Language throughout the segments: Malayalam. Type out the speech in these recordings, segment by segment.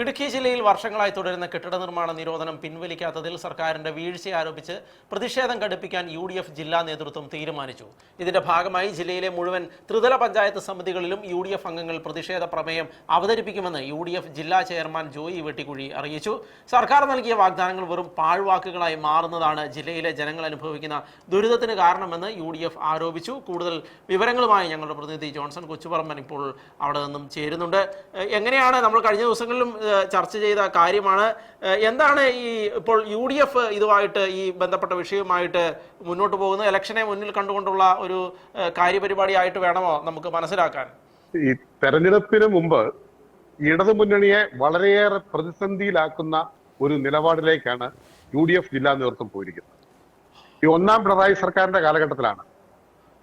ഇടുക്കി ജില്ലയിൽ വർഷങ്ങളായി തുടരുന്ന കെട്ടിട നിർമ്മാണ നിരോധനം പിൻവലിക്കാത്തതിൽ സർക്കാരിന്റെ വീഴ്ച ആരോപിച്ച് പ്രതിഷേധം ഘടിപ്പിക്കാൻ യു ഡി എഫ് ജില്ലാ നേതൃത്വം തീരുമാനിച്ചു. ഇതിന്റെ ഭാഗമായി ജില്ലയിലെ മുഴുവൻ ത്രിതല പഞ്ചായത്ത് സമിതികളിലും യു ഡി എഫ് അംഗങ്ങൾ പ്രതിഷേധ പ്രമേയം അവതരിപ്പിക്കുമെന്ന് യു ഡി എഫ് ജില്ലാ ചെയർമാൻ ജോയി വെട്ടിക്കുഴി അറിയിച്ചു. സർക്കാർ നൽകിയ വാഗ്ദാനങ്ങൾ വെറും പാഴ്വാക്കുകളായി മാറുന്നതാണ് ജില്ലയിലെ ജനങ്ങൾ അനുഭവിക്കുന്ന ദുരിതത്തിന് കാരണമെന്ന് യു ഡി എഫ് ആരോപിച്ചു. കൂടുതൽ വിവരങ്ങളുമായി ഞങ്ങളുടെ പ്രതിനിധി ജോൺസൺ കൊച്ചുപറമ്പൻ ഇപ്പോൾ അവിടെ നിന്നും ചേരുന്നുണ്ട്. എങ്ങനെയാണ് നമ്മൾ കഴിഞ്ഞ ദിവസങ്ങളിലും ചർച്ച ചെയ്ത കാര്യമാണ്. എന്താണ് ഈ ഇപ്പോൾ യു ഡി എഫ് ഇതുമായിട്ട് ഈ ബന്ധപ്പെട്ട വിഷയവുമായിട്ട് മുന്നോട്ട് പോകുന്നത്? ഇലക്ഷനെ മുന്നിൽ കണ്ടുകൊണ്ടുള്ള ഒരു കാര്യപരിപാടി ആയിട്ട് വേണമോ നമുക്ക് മനസ്സിലാക്കാൻ? ഈ തെരഞ്ഞെടുപ്പിന് മുമ്പ് ഇടതു മുന്നണിയെ വളരെയേറെ പ്രതിസന്ധിയിലാക്കുന്ന ഒരു നിലപാടിലേക്കാണ് യു ഡി എഫ് ജില്ലാ നേതൃത്വം പോയിരിക്കുന്നത്. ഈ ഒന്നാം പിണറായി സർക്കാരിന്റെ കാലഘട്ടത്തിലാണ്.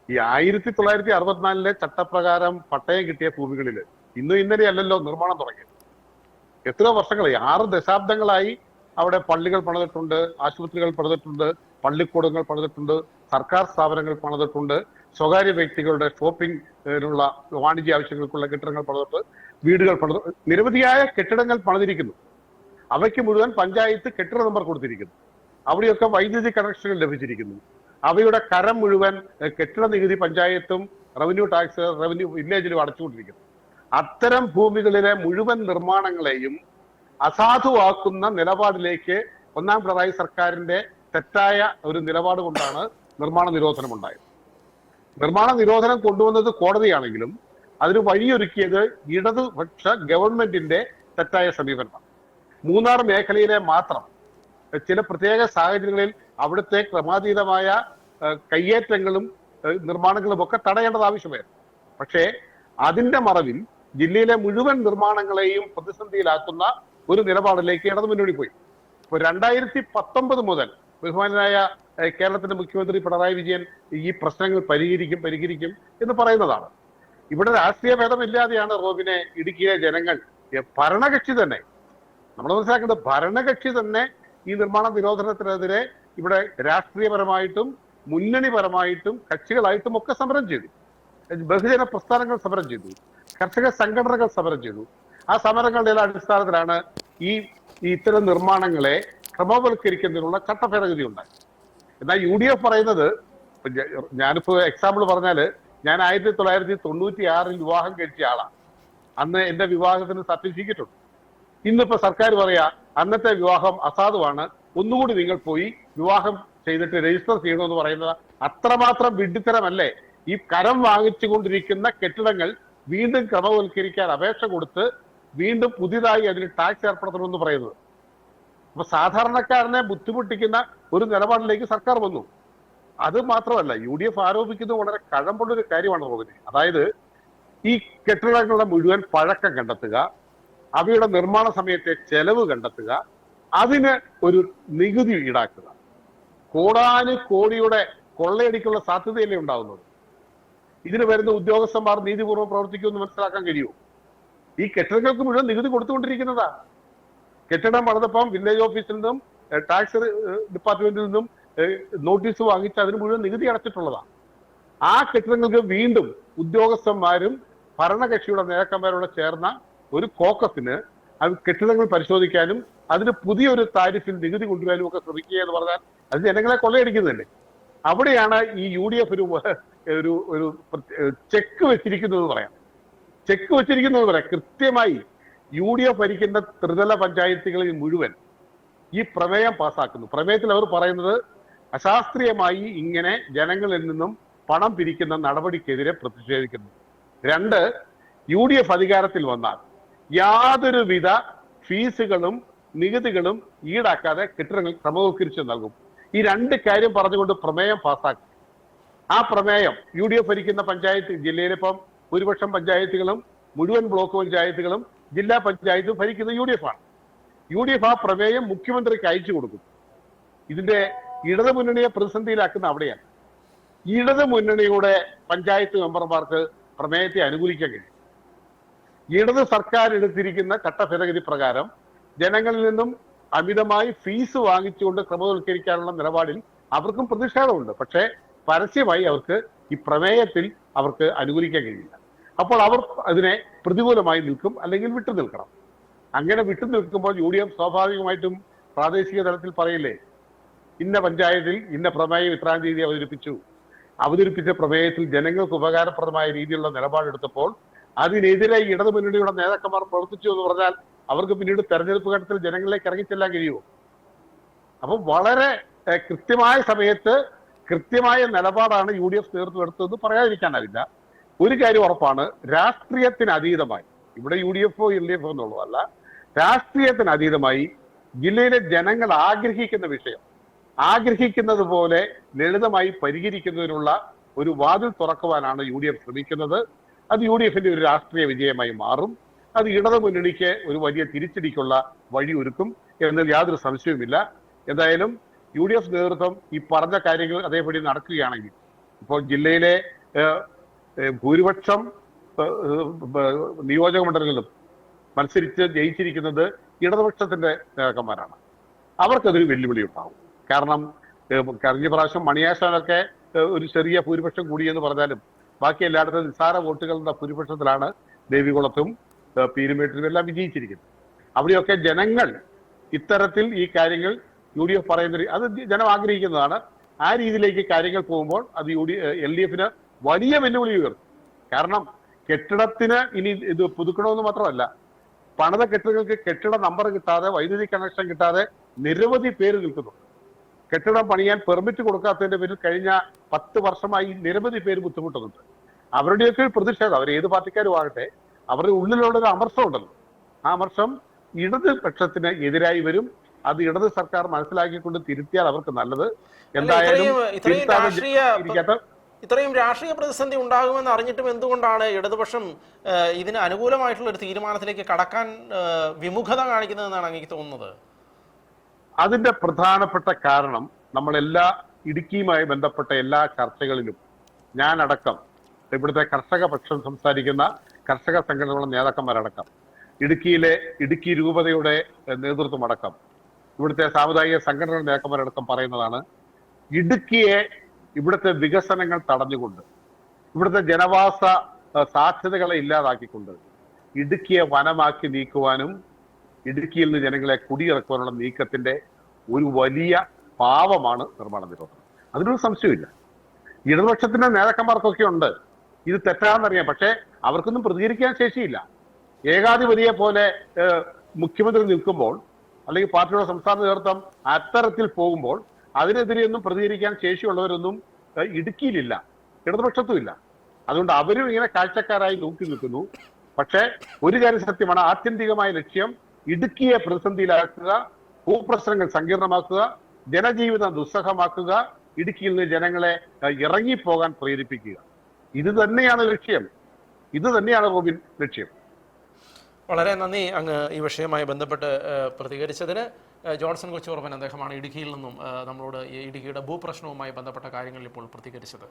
ഈ ആയിരത്തി തൊള്ളായിരത്തി അറുപത്തിനാലിലെ ചട്ടപ്രകാരം പട്ടയം കിട്ടിയ ഭൂമികളിൽ ഇന്നും ഇന്നലെ അല്ലല്ലോ നിർമ്മാണം തുടങ്ങിയത്. എത്രയോ വർഷങ്ങളായി ആറ് ദശാബ്ദങ്ങളായി അവിടെ പള്ളികൾ പണിതിട്ടുണ്ട് ആശുപത്രികൾ പണിതിട്ടുണ്ട് പള്ളിക്കൂടങ്ങൾ പണിതിട്ടുണ്ട് സർക്കാർ സ്ഥാപനങ്ങൾ പണിതിട്ടുണ്ട് സ്വകാര്യ വ്യക്തികളുടെ ഷോപ്പിംഗിനുള്ള വാണിജ്യ ആവശ്യങ്ങൾക്കുള്ള കെട്ടിടങ്ങൾ പണിതിട്ട് വീടുകൾ പണിത് നിരവധിയായ കെട്ടിടങ്ങൾ പണിതിരിക്കുന്നു. അവയ്ക്ക് മുഴുവൻ പഞ്ചായത്ത് കെട്ടിട നമ്പർ കൊടുത്തിരിക്കുന്നു. അവിടെയൊക്കെ വൈദ്യുതി കണക്ഷനുകൾ ലഭിച്ചിരിക്കുന്നു. അവയുടെ കരം മുഴുവൻ കെട്ടിട നികുതി പഞ്ചായത്തും റവന്യൂ ടാക്സ് റവന്യൂ വില്ലേജിലും അടച്ചുകൊണ്ടിരിക്കുന്നു. അത്തരം ഭൂമികളിലെ മുഴുവൻ നിർമ്മാണങ്ങളെയും അസാധുവാക്കുന്ന നിലപാടിലേക്ക് ഒന്നാം പിണറായി സർക്കാരിന്റെ തെറ്റായ ഒരു നിലപാട് കൊണ്ടാണ് നിർമ്മാണ നിരോധനം ഉണ്ടായത്. നിർമ്മാണ നിരോധനം കൊണ്ടുവന്നത് കോടതിയാണെങ്കിലും അതിന് വഴിയൊരുക്കിയത് ഇടതുപക്ഷ ഗവൺമെന്റിന്റെ തെറ്റായ സമീപനമാണ്. മൂന്നാർ മേഖലയിലെ മാത്രം ചില പ്രത്യേക സാഹചര്യങ്ങളിൽ അവിടുത്തെ ക്രമാതീതമായ കയ്യേറ്റങ്ങളും നിർമ്മാണങ്ങളും ഒക്കെ തടയേണ്ടത് ആവശ്യമായിരുന്നു. പക്ഷേ അതിന്റെ മറവിൽ ജില്ലയിലെ മുഴുവൻ നിർമ്മാണങ്ങളെയും പ്രതിസന്ധിയിലാക്കുന്ന ഒരു നിലപാടിലേക്ക് ഇടതുമുന്നണി പോയി. ഇപ്പൊ രണ്ടായിരത്തി പത്തൊമ്പത് മുതൽ ബഹുമാനായ കേരളത്തിന്റെ മുഖ്യമന്ത്രി പിണറായി വിജയൻ ഈ പ്രശ്നങ്ങൾ പരിഹരിക്കും പരിഹരിക്കും എന്ന് പറയുന്നതാണ്. ഇവിടെ രാഷ്ട്രീയ ഭേദമില്ലാതെയാണ് റോബിനെ ഇടുക്കിയിലെ ജനങ്ങൾ ഭരണകക്ഷി തന്നെ. നമ്മൾ മനസ്സിലാക്കേണ്ടത് ഭരണകക്ഷി തന്നെ ഈ നിർമ്മാണ നിരോധനത്തിനെതിരെ ഇവിടെ രാഷ്ട്രീയപരമായിട്ടും മുന്നണിപരമായിട്ടും കക്ഷികളായിട്ടും ഒക്കെ സമരം ചെയ്തു. ബഹുജന പ്രസ്ഥാനങ്ങൾ സമരം ചെയ്തു. കർഷക സംഘടനകൾ സമരം ചെയ്തു. ആ സമരങ്ങളുടെ അടിസ്ഥാനത്തിലാണ് ഈ ഇത്തരം നിർമ്മാണങ്ങളെ ക്രമവൽക്കരിക്കുന്നതിനുള്ള ചട്ടഭേദഗതി ഉണ്ടായി എന്നാൽ യു ഡി എഫ് പറയുന്നത് ഞാനിപ്പോ എക്സാമ്പിൾ പറഞ്ഞാൽ ഞാൻ ആയിരത്തി തൊള്ളായിരത്തി തൊണ്ണൂറ്റി ആറിൽ വിവാഹം കഴിച്ച ആളാണ്. അന്ന് എന്റെ വിവാഹത്തിന് സർട്ടിഫിക്കറ്റ് ഉണ്ട് ഇന്നിപ്പോ സർക്കാർ പറയാ അന്നത്തെ വിവാഹം അസാധുവാണ്. ഒന്നുകൂടി നിങ്ങൾ പോയി വിവാഹം ചെയ്തിട്ട് രജിസ്റ്റർ ചെയ്യണമെന്ന് പറയുന്നത് അത്രമാത്രം വിഡ്ഢിത്തരമല്ലേ? ഈ കരം വാങ്ങിച്ചുകൊണ്ടിരിക്കുന്ന കെട്ടിടങ്ങൾ വീണ്ടും ക്രമവൽക്കരിക്കാൻ അപേക്ഷ കൊടുത്ത് വീണ്ടും പുതിയതായി അതിന് ടാക്സ് ഏർപ്പെടുത്തണമെന്ന് പറയുന്നത്. അപ്പൊ സാധാരണക്കാരനെ ബുദ്ധിമുട്ടിക്കുന്ന ഒരു നിലപാടിലേക്ക് സർക്കാർ വന്നു. അത് മാത്രമല്ല യു ഡി എഫ് ആരോപിക്കുന്നത് വളരെ കഴമ്പുള്ള ഒരു കാര്യമാണ് റോബിനെ അതായത് ഈ കെട്ടിടങ്ങളുടെ മുഴുവൻ പഴക്കം കണ്ടെത്തുക അവയുടെ നിർമ്മാണ സമയത്തെ ചെലവ് കണ്ടെത്തുക അതിന് ഒരു നികുതി ഈടാക്കുക. കോടാനു കോടിയുടെ കൊള്ളയടിക്കുള്ള സാധ്യതയല്ലേ ഉണ്ടാവുന്നത്. ഇതിന് വരുന്ന ഉദ്യോഗസ്ഥന്മാർ നീതിപൂർവം പ്രവർത്തിക്കുമെന്ന് മനസ്സിലാക്കാൻ കഴിയുമോ ഈ കെട്ടിടങ്ങൾക്ക് മുഴുവൻ നികുതി കൊടുത്തുകൊണ്ടിരിക്കുന്നതാ. കെട്ടിടം പണിതപ്പം വില്ലേജ് ഓഫീസിൽ നിന്നും ടാക്സ് ഡിപ്പാർട്ട്മെന്റിൽ നിന്നും നോട്ടീസ് വാങ്ങിച്ച് അതിന് മുഴുവൻ നികുതി അടച്ചിട്ടുള്ളതാ. ആ കെട്ടിടങ്ങൾക്ക് വീണ്ടും ഉദ്യോഗസ്ഥന്മാരും ഭരണകക്ഷിയുടെ നേതാക്കന്മാരോട് ചേർന്ന ഒരു കോക്കസിന് അത് കെട്ടിടങ്ങൾ പരിശോധിക്കാനും അതിന് പുതിയൊരു താരിഫിൽ നികുതി കൊണ്ടുവരാനും ഒക്കെ ശ്രമിക്കുക എന്ന് പറഞ്ഞാൽ അത് ജനങ്ങളെ കൊള്ളയടിക്കുന്നതല്ലേ. അവിടെയാണ് ഈ യു ഡി എഫ് ഒരു ഒരു ഒരു ചെക്ക് വെച്ചിരിക്കുന്നു എന്ന് പറയാം. ചെക്ക് വെച്ചിരിക്കുന്നു എന്ന് പറയാം. കൃത്യമായി യു ഡി എഫ് ഭരിക്കുന്ന ത്രിതല പഞ്ചായത്തുകളിൽ മുഴുവൻ ഈ പ്രമേയം പാസാക്കുന്നു. പ്രമേയത്തിൽ അവർ പറയുന്നത് അശാസ്ത്രീയമായി ഇങ്ങനെ ജനങ്ങളിൽ നിന്നും പണം പിരിക്കുന്ന നടപടിക്കെതിരെ പ്രതിഷേധിക്കുന്നു. രണ്ട് യു ഡി എഫ് അധികാരത്തിൽ വന്നാൽ യാതൊരുവിധ ഫീസുകളും നികുതികളും ഈടാക്കാതെ കെട്ടിടങ്ങൾ ക്രമവൽക്കരിച്ച് നൽകും. ഈ രണ്ട് കാര്യം പറഞ്ഞുകൊണ്ട് പ്രമേയം പാസ്സാക്കി ആ പ്രമേയം യു ഡി എഫ് ഭരിക്കുന്ന പഞ്ചായത്ത് ജില്ലയിലിപ്പം ഭൂരിപക്ഷം പഞ്ചായത്തുകളും മുഴുവൻ ബ്ലോക്ക് പഞ്ചായത്തുകളും ജില്ലാ പഞ്ചായത്തും ഭരിക്കുന്നത് യു ഡി എഫ് ആണ്. യു ഡി എഫ് ആ പ്രമേയം മുഖ്യമന്ത്രിക്ക് അയച്ചു കൊടുക്കും. ഇതിന്റെ ഇടതു മുന്നണിയെ പ്രതിസന്ധിയിലാക്കുന്ന അവിടെയാണ്. ഇടതു മുന്നണിയുടെ പഞ്ചായത്ത് മെമ്പർമാർക്ക് പ്രമേയത്തെ അനുകൂലിക്കാൻ കഴിയും. ഇടത് സർക്കാർ എടുത്തിരിക്കുന്ന ചട്ടഭേദഗതി പ്രകാരം ജനങ്ങളിൽ നിന്നും അമിതമായി ഫീസ് വാങ്ങിച്ചുകൊണ്ട് ക്രമവൽക്കരിക്കാനുള്ള നിലപാടിൽ അവർക്കും പ്രതിഷേധമുണ്ട്. പക്ഷേ പരസ്യമായി അവർക്ക് ഈ പ്രമേയത്തിൽ അവർക്ക് അനുകൂലിക്കാൻ കഴിയില്ല. അപ്പോൾ അവർ അതിനെ പ്രതികൂലമായി നിൽക്കും അല്ലെങ്കിൽ വിട്ടു നിൽക്കണം. അങ്ങനെ വിട്ടു നിൽക്കുമ്പോൾ യു ഡി എഫ് സ്വാഭാവികമായിട്ടും പ്രാദേശിക തലത്തിൽ പറയില്ലേ? ഇന്ന പഞ്ചായത്തിൽ ഇന്ന പ്രമേയം ഇത്രാം തീയതി അവതരിപ്പിച്ചു. അവതരിപ്പിച്ച പ്രമേയത്തിൽ ജനങ്ങൾക്ക് ഉപകാരപ്രദമായ രീതിയിലുള്ള നിലപാടെടുത്തപ്പോൾ അതിനെതിരെ ഇടതു മുന്നണിയുടെ നേതാക്കന്മാർ പ്രവർത്തിച്ചു എന്ന് പറഞ്ഞാൽ അവർക്ക് പിന്നീട് തെരഞ്ഞെടുപ്പ് ഘട്ടത്തിൽ ജനങ്ങളിലേക്ക് ഇറങ്ങിച്ചെല്ലാൻ കഴിയുമോ? അപ്പം വളരെ കൃത്യമായ സമയത്ത് കൃത്യമായ നിലപാടാണ് യു ഡി എഫ് എടുത്തതെന്ന് പറയാതിരിക്കാനാവില്ല. ഒരു കാര്യം ഉറപ്പാണ് രാഷ്ട്രീയത്തിന് അതീതമായി ഇവിടെ യു ഡി എഫോ എൽ ഡി എഫോ എന്നുള്ളതല്ല രാഷ്ട്രീയത്തിന് അതീതമായി ജില്ലയിലെ ജനങ്ങൾ ആഗ്രഹിക്കുന്ന വിഷയം ആഗ്രഹിക്കുന്നത് പോലെ ലളിതമായി പരിഹരിക്കുന്നതിനുള്ള ഒരു വാതിൽ തുറക്കുവാനാണ് യു ഡി എഫ് ശ്രമിക്കുന്നത്. അത് യു ഡി എഫിന്റെ ഒരു രാഷ്ട്രീയ വിജയമായി മാറും. അത് ഇടതു മുന്നണിക്ക് ഒരു വലിയ തിരിച്ചടിക്കുള്ള വഴിയൊരുക്കും എന്നതിൽ യാതൊരു സംശയവുമില്ല. എന്തായാലും യു ഡി എഫ് നേതൃത്വം ഈ പറഞ്ഞ കാര്യങ്ങൾ അതേപടി നടക്കുകയാണെങ്കിൽ ഇപ്പോൾ ജില്ലയിലെ ഭൂരിപക്ഷം നിയോജക മണ്ഡലങ്ങളിലും മത്സരിച്ച് ജയിച്ചിരിക്കുന്നത് ഇടതുപക്ഷത്തിന്റെ നേതാക്കന്മാരാണ്. അവർക്കതൊരു വെല്ലുവിളി ഉണ്ടാവും കാരണം കഴിഞ്ഞ പ്രാവശ്യം മണിയാശാനൊക്കെ ഒരു ചെറിയ ഭൂരിപക്ഷം കൂടിയെന്ന് പറഞ്ഞാലും ബാക്കി എല്ലായിടത്തും നിസ്സാര വോട്ടുകളുടെ ഭൂരിപക്ഷത്തിലാണ് ദേവികുളത്തും പീരുമേട്ടിലും എല്ലാം വിജയിച്ചിരിക്കുന്നത്. അവിടെയൊക്കെ ജനങ്ങൾ ഇത്തരത്തിൽ ഈ കാര്യങ്ങൾ യു ഡി എഫ് പറയുന്ന അത് ജനം ആഗ്രഹിക്കുന്നതാണ്. ആ രീതിയിലേക്ക് കാര്യങ്ങൾ പോകുമ്പോൾ അത് യു ഡി എൽ ഡി എഫിന് വലിയ വെല്ലുവിളി ഉയർത്തും. കാരണം കെട്ടിടത്തിന് ഇനി ഇത് പുതുക്കണമെന്ന് മാത്രമല്ല പണിത കെട്ടിടങ്ങൾക്ക് കെട്ടിട നമ്പർ കിട്ടാതെ വൈദ്യുതി കണക്ഷൻ കിട്ടാതെ നിരവധി പേര് നിൽക്കുന്നു. കെട്ടിടം പണിയാൻ പെർമിറ്റ് കൊടുക്കാത്തതിന്റെ പേരിൽ കഴിഞ്ഞ പത്ത് വർഷമായി നിരവധി പേര് ബുദ്ധിമുട്ടുന്നുണ്ട്. അവരുടെയൊക്കെ പ്രതിഷേധം അവർ ഏത് പാർട്ടിക്കാരും ആകട്ടെ അവരുടെ ഉള്ളിലുള്ള ഒരു അമർഷം ഉണ്ടല്ലോ ആ അമർഷം ഇടതുപക്ഷത്തിന് എതിരായി വരും അത് ഇടത് സർക്കാർ മനസ്സിലാക്കിക്കൊണ്ട് തിരുത്തിയാൽ അവർക്ക് നല്ലത്. എന്തായാലും ഇത്രയും- രാഷ്ട്രീയ പ്രതിസന്ധി ഉണ്ടാകുമെന്ന് അറിഞ്ഞിട്ടും എന്തുകൊണ്ടാണ് ഇടതുപക്ഷം ഇതിന് അനുകൂലമായിട്ടുള്ള ഒരു തീരുമാനത്തിലേക്ക് കടക്കാൻ വിമുഖത കാണിക്കുന്നതെന്നാണ് എനിക്ക് തോന്നുന്നത്? അതിന്റെ പ്രധാനപ്പെട്ട കാരണം നമ്മളെല്ലാ ഇടുക്കിയുമായി ബന്ധപ്പെട്ട എല്ലാ ചർച്ചകളിലും ഞാൻ അടക്കം ഇവിടുത്തെ കർഷക പക്ഷം സംസാരിക്കുന്ന കർഷക സംഘടനകളുടെ നേതാക്കന്മാരടക്കം ഇടുക്കിയിലെ ഇടുക്കി രൂപതയുടെ നേതൃത്വം അടക്കം ഇവിടുത്തെ സാമുദായിക സംഘടനകളുടെ നേതാക്കന്മാരടക്കം പറയുന്നതാണ് ഇടുക്കിയെ ഇവിടുത്തെ വികസനങ്ങൾ തടഞ്ഞുകൊണ്ട് ഇവിടുത്തെ ജനവാസ സാധ്യതകളെ ഇല്ലാതാക്കിക്കൊണ്ട് ഇടുക്കിയെ വനമാക്കി നീക്കുവാനും ഇടുക്കിയിൽ നിന്ന് ജനങ്ങളെ കുടിയിറക്കുവാനുള്ള നീക്കത്തിന്റെ ഒരു വലിയ പാവമാണ് നിർമ്മാണ നിരോധനം. അതിനൊരു സംശയമില്ല ഇടതുപക്ഷത്തിന്റെ നേതാക്കന്മാർക്കൊക്കെ ഉണ്ട്. ഇത് തെറ്റാണെന്നറിയാം. പക്ഷേ അവർക്കൊന്നും പ്രതികരിക്കാൻ ശേഷിയില്ല. ഏകാധിപതിയെ പോലെ മുഖ്യമന്ത്രി നിൽക്കുമ്പോൾ അല്ലെങ്കിൽ പാർട്ടിയുടെ സംസ്ഥാന നേതൃത്വം അത്തരത്തിൽ പോകുമ്പോൾ അതിനെതിരെയൊന്നും പ്രതികരിക്കാൻ ശേഷിയുള്ളവരൊന്നും ഇടുക്കിയിലില്ല ഇടതുപക്ഷത്തുമില്ല. അതുകൊണ്ട് അവരും ഇങ്ങനെ കാഴ്ചക്കാരായി നോക്കി നിൽക്കുന്നു. പക്ഷേ ഒരു കാര്യം സത്യമാണ് ആത്യന്തികമായ ലക്ഷ്യം ഇടുക്കിയെ പ്രതിസന്ധിയിലാക്കുക ഭൂപ്രശ്നങ്ങൾ സങ്കീർണമാക്കുക ജനജീവിതം ദുസ്സഹമാക്കുക ഇടുക്കിയിൽ നിന്ന് ജനങ്ങളെ ഇറങ്ങിപ്പോകാൻ പ്രേരിപ്പിക്കുക. ഇത് തന്നെയാണ് ലക്ഷ്യം. ഇത് തന്നെയാണ് റോബിൻ ലക്ഷ്യം. വളരെ നന്ദി അങ്ങ് ഈ വിഷയവുമായി ബന്ധപ്പെട്ട് പ്രതികരിച്ചതിന്. ജോൺസൺ കൊച്ചുറപ്പൻ അദ്ദേഹമാണ് ഇടുക്കിയിൽ നിന്നും നമ്മളോട് ഇടുക്കിയുടെ ഭൂപ്രശ്നവുമായി ബന്ധപ്പെട്ട കാര്യങ്ങളിൽ ഇപ്പോൾ പ്രതികരിച്ചത്.